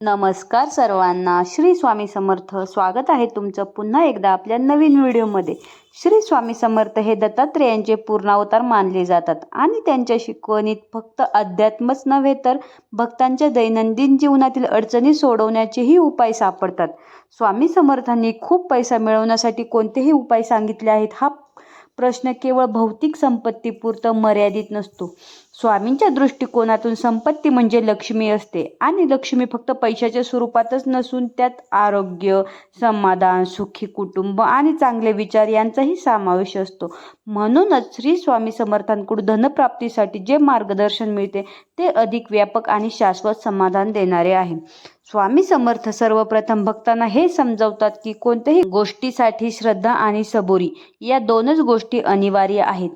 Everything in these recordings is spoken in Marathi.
नमस्कार सर्वांना. श्री स्वामी समर्थ स्वागत आहे तुमचं पुन्हा एकदा आपल्या नवीन व्हिडिओमध्ये. श्री स्वामी समर्थ हे दत्तात्रेयांचे पूर्णावतार मानले जातात आणि त्यांच्या शिकवणीत फक्त अध्यात्मच नव्हे तर भक्तांच्या दैनंदिन जीवनातील अडचणी सोडवण्याचेही उपाय सापडतात. स्वामी समर्थांनी खूप पैसा मिळवण्यासाठी कोणतेही उपाय सांगितले आहेत हा प्रश्न केवळ भौतिक संपत्तीपुरतं मर्यादित नसतो. स्वामींच्या दृष्टिकोनातून संपत्ती म्हणजे लक्ष्मी असते आणि लक्ष्मी फक्त पैशाच्या स्वरूपातच नसून त्यात आरोग्य समाधान सुखी कुटुंब आणि चांगले विचार यांचाही समावेश असतो. म्हणूनच श्री स्वामी समर्थांकडून धनप्राप्तीसाठी जे मार्गदर्शन मिळते ते अधिक व्यापक आणि शाश्वत समाधान देणारे आहे. स्वामी समर्थ सर्वप्रथम भक्तांना हे समजवतात की कोणत्याही गोष्टीसाठी श्रद्धा आणि सबोरी या दोनच गोष्टी अनिवार्य आहेत.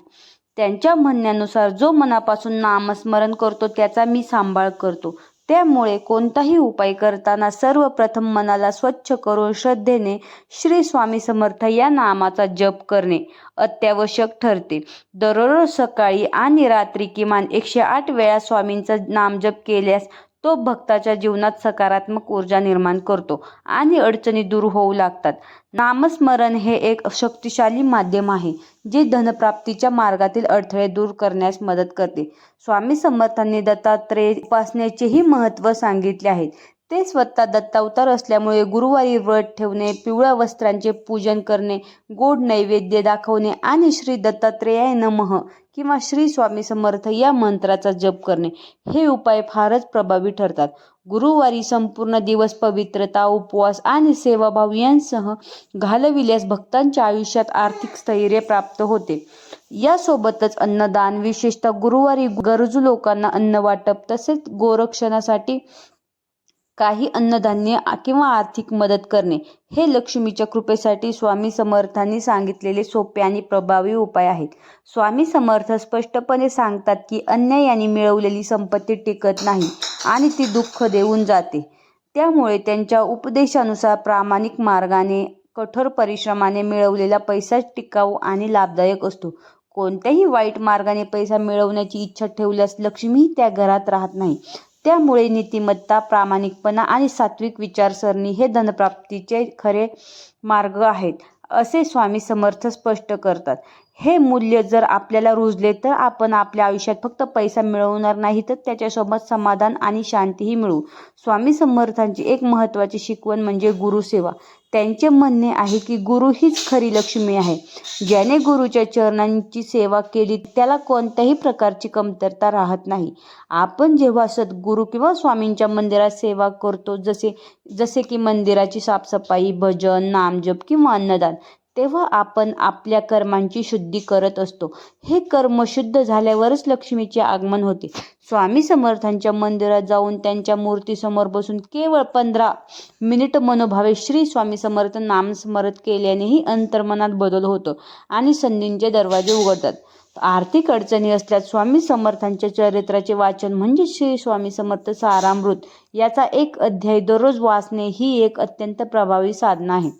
त्यांच्या म्हणण्यानुसार जो मनापासून नामस्मरण करतो त्याचा मी सांभाळ करतो. त्यामुळे कोणताही उपाय करताना सर्वप्रथम मनाला स्वच्छ करून श्रद्धेने श्री स्वामी समर्थ या नामाचा जप करणे अत्यावश्यक ठरते. दररोज सकाळी आणि रात्री किमान एकशे आठ वेळा स्वामींचा नामजप केल्यास तो भक्ताच्या जीवनात सकारात्मक ऊर्जा निर्माण करतो आणि अडचणी दूर होऊ लागतात. नामस्मरण हे एक शक्तिशाली माध्यम आहे जे धनप्राप्तीच्या मार्गातील अडथळे दूर करण्यास मदत करते. स्वामी समर्थांनी दत्तात्रेय उपासनेचेही महत्त्व सांगितले आहे. ते स्वतः दत्तावतार असल्यामुळे गुरुवारी व्रत ठेवणे पिवळ्या वस्त्रांचे पूजन करणे गोड नैवेद्य दाखवणे आणि श्री दत्तात्रेयाय नमः किंवा श्री स्वामी समर्थ या मंत्राचा जप करणे हे उपाय फारच प्रभावी ठरतात. गुरुवारी संपूर्ण दिवस पवित्रता उपवास आणि सेवाभाव यांसह घालविल्यास भक्तांच्या आयुष्यात आर्थिक स्थैर्य प्राप्त होते. यासोबतच अन्नदान विशेषतः गुरुवारी गरजू लोकांना अन्न वाटप तसेच गोरक्षणासाठी काही अन्नधान्य किंवा आर्थिक मदत करणे हे लक्ष्मीच्या कृपेसाठी स्वामी समर्थांनी सांगितलेले सोपे आणि प्रभावी उपाय आहेत. स्वामी समर्थ स्पष्टपणे सांगतात की अन्यायाने मिळवलेली संपत्ती टिकत नाही आणि ती दुःख देऊन जाते. त्यामुळे त्यांच्या उपदेशानुसार प्रामाणिक मार्गाने कठोर परिश्रमाने मिळवलेला पैसा टिकाऊ आणि लाभदायक असतो. कोणत्याही वाईट मार्गाने पैसा मिळवण्याची इच्छा ठेवल्यास लक्ष्मीही त्या घरात राहत नाही. त्यामुळे नीतिमत्ता प्रामाणिकपणा आणि सात्विक विचारसरणी हे धनप्राप्तीचे खरे मार्ग आहेत असे स्वामी समर्थ स्पष्ट करतात. हे मूल्य जर आपल्याला रुजले तर आपण आपल्या आयुष्यात फक्त पैसा मिळवणार नाही तर त्याच्यासोबत समाधान आणि शांतीही मिळवू स्वामी समर्थांची एक महत्त्वाची शिकवण म्हणजे गुरुसेवा. त्यांचे म्हणणे आहे की गुरु हीच खरी लक्ष्मी आहे. ज्याने गुरुच्या चरणांची सेवा केली त्याला कोणत्याही प्रकारची कमतरता राहत नाही. आपण जेव्हा सद्गुरू किंवा स्वामींच्या मंदिरात सेवा करतो जसे जसे की मंदिराची साफसफाई भजन नामजप किंवा अन्नदान तेव्हा आपण आपल्या कर्मांची शुद्धी करत असतो. हे कर्म शुद्ध झाल्यावरच लक्ष्मीचे आगमन होते. स्वामी समर्थांच्या मंदिरात जाऊन त्यांच्या मूर्तीसमोर बसून केवळ पंधरा मिनिट मनोभावे श्री स्वामी समर्थ नाम स्मरत केल्यानेही अंतर्मनात बदल होतो आणि संधींचे दरवाजे उघडतात. आर्थिक अडचणी असल्यास स्वामी समर्थांच्या चरित्राचे वाचन म्हणजे श्री स्वामी समर्थ सारामृत याचा एक अध्याय दररोज वाचणे ही एक अत्यंत प्रभावी साधना आहे.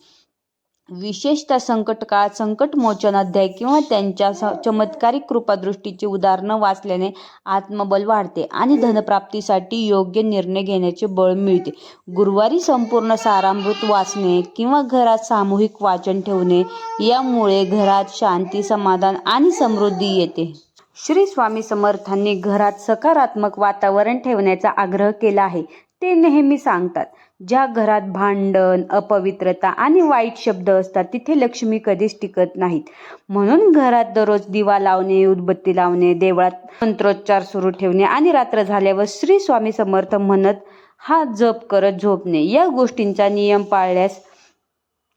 विशेषतः संकटकाळात संकटमोचन अध्याय किंवा त्यांच्या स चमत्कारिक कृपादृष्टीची उदाहरणं वाचल्याने आत्मबल वाढते आणि धनप्राप्तीसाठी योग्य निर्णय घेण्याचे बळ मिळते. गुरुवारी संपूर्ण सारामृत वाचणे किंवा घरात सामूहिक वाचन ठेवणे यामुळे घरात शांती समाधान आणि समृद्धी येते. श्री स्वामी समर्थांनी घरात सकारात्मक वातावरण ठेवण्याचा आग्रह केला आहे. ते नेहमी सांगतात ज्या घरात भांडण अपवित्रता आणि वाईट शब्द असतात तिथे लक्ष्मी कधीच टिकत नाहीत. म्हणून घरात दररोज दिवा लावणे उदबत्ती लावणे देवळात मंत्रोच्चार सुरू ठेवणे आणि रात्र झाल्यावर श्री स्वामी समर्थ म्हणत हा जप करत झोपणे. या गोष्टींचा नियम पाळल्यास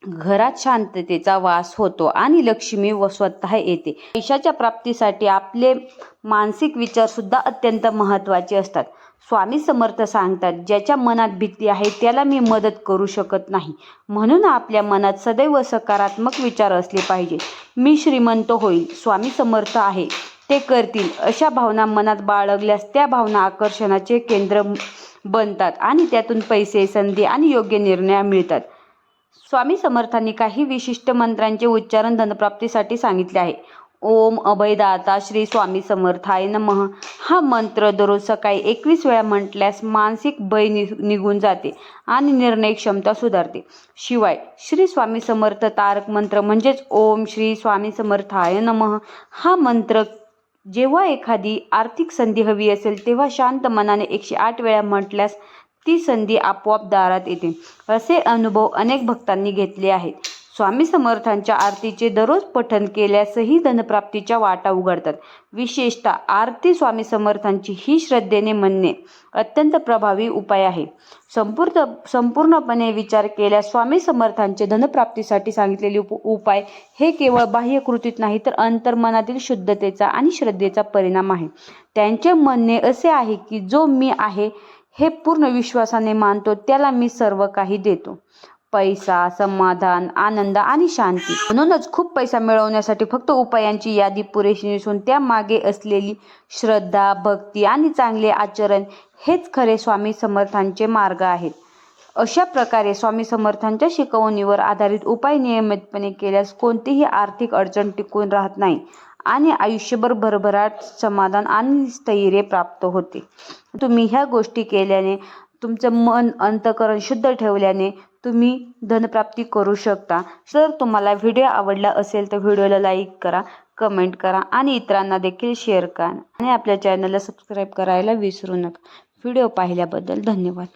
घरात शांततेचा वास होतो आणि लक्ष्मी व स्वतः येते. पैशाच्या प्राप्तीसाठी आपले मानसिक विचार सुद्धा अत्यंत महत्त्वाचे असतात. स्वामी समर्थ सांगतात ज्याच्या मनात भीती आहे त्याला मी मदत करू शकत नाही. म्हणून आपल्या मनात सदैव सकारात्मक विचार असले पाहिजे मी श्रीमंत होईल स्वामी समर्थ आहे ते करतील. अशा भावना मनात बाळगल्यास त्या भावना आकर्षणाचे केंद्र बनतात आणि त्यातून पैसे संधी आणि योग्य निर्णय मिळतात. स्वामी समर्थांनी काही विशिष्ट मंत्रांचे उच्चारण धनप्राप्तीसाठी सांगितले आहे. ओम अभयदाता श्री स्वामी समर्थाय नमः. हा मंत्र दररोज सकाळी एकवीस वेळा म्हटल्यास मानसिक भय नि निघून जाते आणि निर्णय क्षमता सुधारते. शिवाय श्री स्वामी समर्थ तारक मंत्र म्हणजेच ओम श्री स्वामी समर्थाय नमः. हा मंत्र जेव्हा एखादी आर्थिक संधी हवी असेल तेव्हा शांत मनाने एकशे आठ वेळा म्हटल्यास ती संधी आपोआप दारात येते. असे अनुभव अनेक भक्तांनी घेतले आहेत. स्वामी समर्थांच्या आरतीचे दररोज पठन केल्यासही धनप्राप्तीच्या वाटा उघडतात. विशेषतः आरती स्वामी समर्थांची ही श्रद्धेने म्हणणे अत्यंत प्रभावी उपाय आहे. संपूर्ण संपूर्णपणे विचार केल्यास स्वामी समर्थांचे धनप्राप्तीसाठी सांगितलेले उप उपाय हे केवळ बाह्य कृतीत नाही तर अंतर्मनातील शुद्धतेचा आणि श्रद्धेचा परिणाम आहे. त्यांचे म्हणणे असे आहे की जो मी आहे हे पूर्ण विश्वासाने मानतो त्याला मी सर्व काही देतो. पैसा समाधान आनंद आणि शांती. म्हणूनच खूप पैसा मिळवण्यासाठी फक्त उपायांची यादी पुरेशी नसून त्यामागे असलेली श्रद्धा भक्ती आणि चांगले आचरण हेच खरे स्वामी समर्थांचे मार्ग आहेत. अशा प्रकारे स्वामी समर्थांच्या शिकवणीवर आधारित उपाय नियमितपणे केल्यास कोणतीही आर्थिक अडचण टिकून राहत नाही आणि आयुष्यभर भरभराट समाधान आणि स्थैर्य प्राप्त होते. तुम्ही ह्या गोष्टी केल्याने तुमचं मन अंतकरण शुद्ध ठेवल्याने तुम्ही धनप्राप्ती करू शकता. जर तुम्हाला व्हिडिओ आवडला असेल तर व्हिडिओला लाईक करा कमेंट करा आणि इतरांना देखील शेअर करा. आणि आपल्या चॅनलला सबस्क्राईब करायला विसरू नका. व्हिडिओ पाहिल्याबद्दल धन्यवाद.